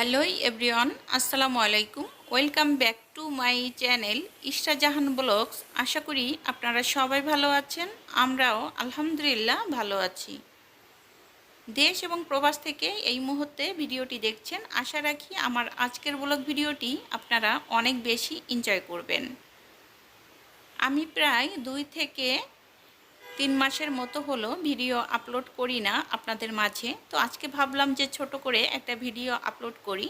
Hello everyone, আসসালামু আলাইকুম। Welcome back to my channel Ishrajahan blogs. আশা করি আপনারা সবাই ভালো আছেন, আমরাও আলহামদুলিল্লাহ ভালো আছি। দেশ এবং প্রবাস থেকে এই মুহূর্তে ভিডিওটি দেখছেন, আশা রাখি আমার আজকের ব্লগ ভিডিওটি আপনারা অনেক বেশি এনজয় করবেন। আমি প্রায় দুই থেকে তিন মাসের মতো হলো ভিডিও আপলোড করি না আপনাদের মাঝে। তো আজকে ভাবলাম যে ছোট করে একটা ভিডিও আপলোড করি।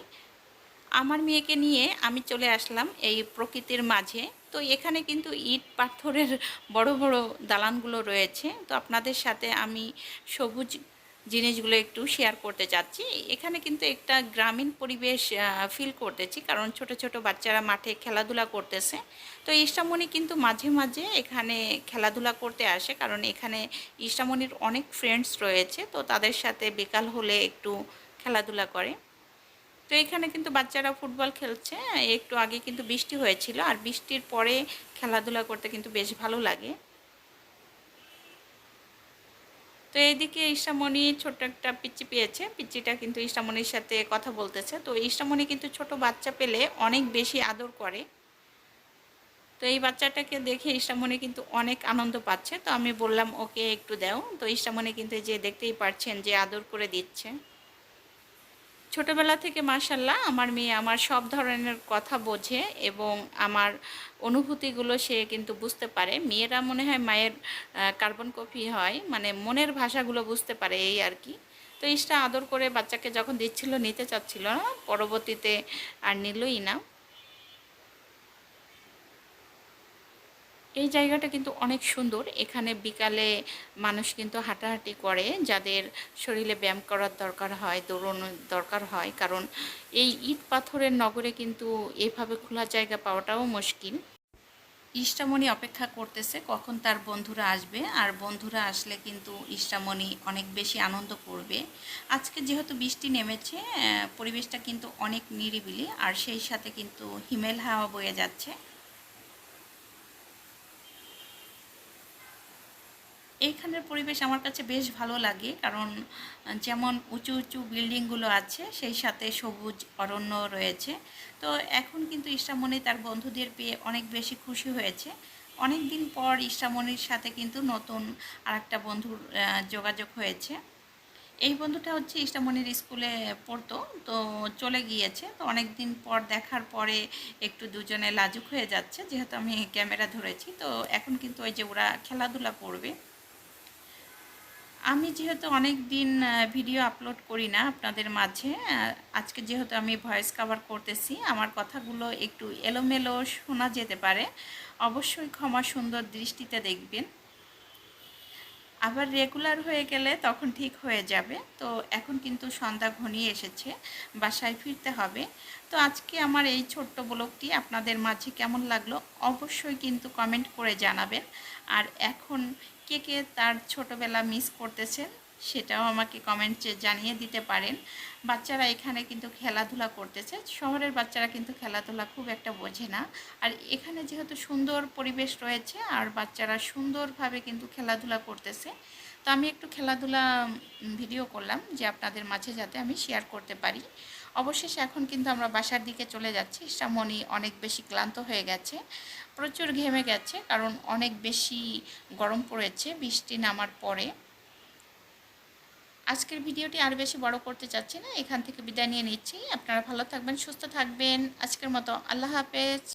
আমার মেয়েকে নিয়ে আমি চলে আসলাম এই প্রকৃতির মাঝে। তো এখানে কিন্তু ইট, পাথরের বড় বড় দালানগুলো রয়েছে। তো আপনাদের সাথে আমি সবুজ জিনিসগুলো একটু শেয়ার করতে চাচ্ছি। এখানে কিন্তু একটা গ্রামীণ পরিবেশ ফিল করতেছি, কারণ ছোট ছোট বাচ্চারা মাঠে খেলাধুলা করতেছে। তো ইষ্টামণি কিন্তু মাঝে মাঝে এখানে খেলাধুলা করতে আসে, কারণ এখানে ইষ্টামণির অনেক ফ্রেন্ডস রয়েছে, তো তাদের সাথে বিকাল হলে একটু খেলাধুলা করে। তো এখানে কিন্তু বাচ্চারা ফুটবল খেলছে, একটু আগে কিন্তু বৃষ্টি হয়েছিল, আর বৃষ্টির পরে খেলাধুলা করতে কিন্তু বেশ ভালো লাগে। তো এইদিকে ইষ্টামণি ছোট একটা পিচ্চি পেয়েছে। পিচ্চিটা কিন্তু ইষ্টামণির সাথে কথা বলতেছে। তো ইষ্টামণি কিন্তু ছোট বাচ্চা পেলে অনেক বেশি আদর করে। তো এই বাচ্চাটাকে দেখে ইষ্টামণি কিন্তু অনেক আনন্দ পাচ্ছে। তো আমি বললাম, ওকে একটু দাও। তো ইষ্টামণি কিন্তু যে দেখতেই পারছেন যে আদর করে দিচ্ছে। ছোটবেলা থেকে মার্শাল্লাহ আমার মেয়ে আমার সব ধরনের কথা বোঝে এবং আমার অনুভূতিগুলো সে কিন্তু বুঝতে পারে। মেয়েরা মনে হয় মায়ের কার্বন কপি হয় মানে মনের ভাষাগুলো বুঝতে পারে এই আর কি। তো ইসটা আদর করে বাচ্চাকে যখন দিচ্ছিল, নিতে চাচ্ছিল না, পরবর্তীতে আর নিলই না। এই জায়গাটা কিন্তু অনেক সুন্দর। এখানে বিকালে মানুষ কিন্তু হাঁটাহাঁটি করে, যাদের শরীরে ব্যায়াম করার দরকার হয়, দৌড়ানোর দরকার হয়, কারণ এই ইট পাথরের নগরে কিন্তু এভাবে খোলা জায়গা পাওয়াটাও মুশকিল। ইষ্টামণি অপেক্ষা করতেছে কখন তার বন্ধুরা আসবে, আর বন্ধুরা আসলে কিন্তু ইষ্টামণি অনেক বেশি আনন্দ করবে। আজকে যেহেতু বৃষ্টি নেমেছে পরিবেশটা কিন্তু অনেক নিরিবিলি, আর সেই সাথে কিন্তু হিমেল হাওয়া বয়ে যাচ্ছে। এইখানের পরিবেশ আমার কাছে বেশ ভালো লাগে, কারণ যেমন উঁচু উঁচু বিল্ডিংগুলো আছে, সেই সাথে সবুজ অরণ্য রয়েছে। তো এখন কিন্তু ইষ্টামণি তার বন্ধুদের পেয়ে অনেক বেশি খুশি হয়েছে। অনেক দিন পর ইষ্টামণির সাথে কিন্তু নতুন আর একটা বন্ধুর যোগাযোগ হয়েছে। এই বন্ধুটা হচ্ছে ইষ্টামণির স্কুলে পড়তো, তো চলে গিয়েছে। তো অনেক দিন পর দেখার পরে একটু দুজনে লাজুক হয়ে যাচ্ছে, যেহেতু আমি ক্যামেরা ধরেছি। তো এখন কিন্তু ওই যে ওরা খেলাধুলা করবে আমি যেহেতু অনেক দিন ভিডিও আপলোড করি না আপনাদের মাঝে আজকে যেহেতু আমি ভয়েস কভার করতেছি, আমার কথাগুলো একটু এলোমেলো শোনা যেতে পারে। অবশ্যই ক্ষমা সুন্দর দৃষ্টিতে দেখবেন। আবার রেগুলার হয়ে গেলে তখন ঠিক হয়ে যাবে। তো এখন কিন্তু সন্ধ্যা ঘনিয়ে এসেছে, বাসায় ফিরতে হবে। তো আজকে আমার এই ছোট্ট ব্লগটি আপনাদের মাঝে কেমন লাগল অবশ্যই কিন্তু কমেন্ট করে জানাবেন। আর এখন কে কে তার ছোটোবেলা মিস করতেছেন সেটাও আমাকে কমেন্টে জানিয়ে দিতে পারেন। বাচ্চারা এখানে কিন্তু খেলাধুলা করতেছে। শহরের বাচ্চারা কিন্তু খেলাধুলা খুব একটা বোঝে না। আর এখানে যেহেতু সুন্দর পরিবেশ রয়েছে, আর বাচ্চারা সুন্দরভাবে কিন্তু খেলাধুলা করতেছে, তো আমি একটু খেলাধুলা ভিডিও করলাম যে আপনাদের মাঝে যাতে আমি শেয়ার করতে পারি। অবশেষে এখন কিন্তু আমরা বাসার দিকে চলে যাচ্ছি। শ্রামণি অনেক বেশি ক্লান্ত হয়ে গেছে, প্রচুর ঘেমে গেছে, কারণ অনেক বেশি গরম পড়েছে, বৃষ্টি নামার পরে। আজকের ভিডিওটি আর বেশি বড় করতে চাচ্ছি না, এখান থেকে বিদায় নিয়ে নিচ্ছি। আপনারা ভালো থাকবেন, সুস্থ থাকবেন। আজকের মতো আল্লাহ হাফেজ।